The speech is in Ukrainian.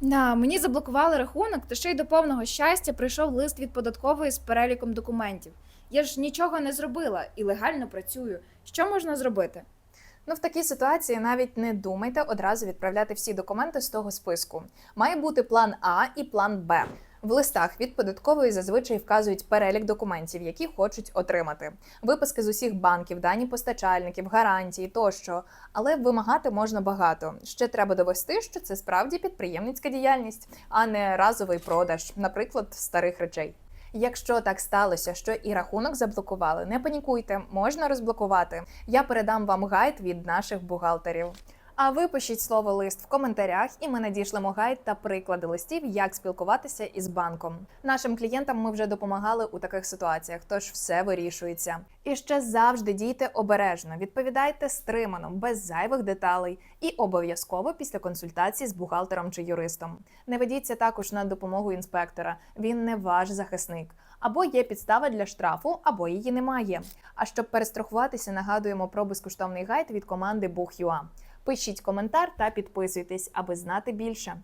Да, мені заблокували рахунок, та ще й до повного щастя прийшов лист від податкової з переліком документів. Я ж нічого не зробила і легально працюю. Що можна зробити? Ну, в такій ситуації навіть не думайте одразу відправляти всі документи з того списку. Має бути план А і план Б. В листах від податкової зазвичай вказують перелік документів, які хочуть отримати, виписки з усіх банків, дані постачальників, гарантії тощо. Але вимагати можна багато. Ще треба довести, що це справді підприємницька діяльність, а не разовий продаж, наприклад, старих речей. Якщо так сталося, що і рахунок заблокували, не панікуйте, можна розблокувати. Я передам вам гайд від наших бухгалтерів. А ви пишіть слово лист в коментарях, і ми надішлемо гайд та приклади листів, як спілкуватися із банком. Нашим клієнтам ми вже допомагали у таких ситуаціях, тож все вирішується. І ще завжди дійте обережно, відповідайте стримано, без зайвих деталей, і обов'язково після консультації з бухгалтером чи юристом. Не ведіться також на допомогу інспектора. Він не ваш захисник. Або є підстава для штрафу, або її немає. А щоб перестрахуватися, нагадуємо про безкоштовний гайд від команди Бух.ua. Пишіть коментар та підписуйтесь, аби знати більше.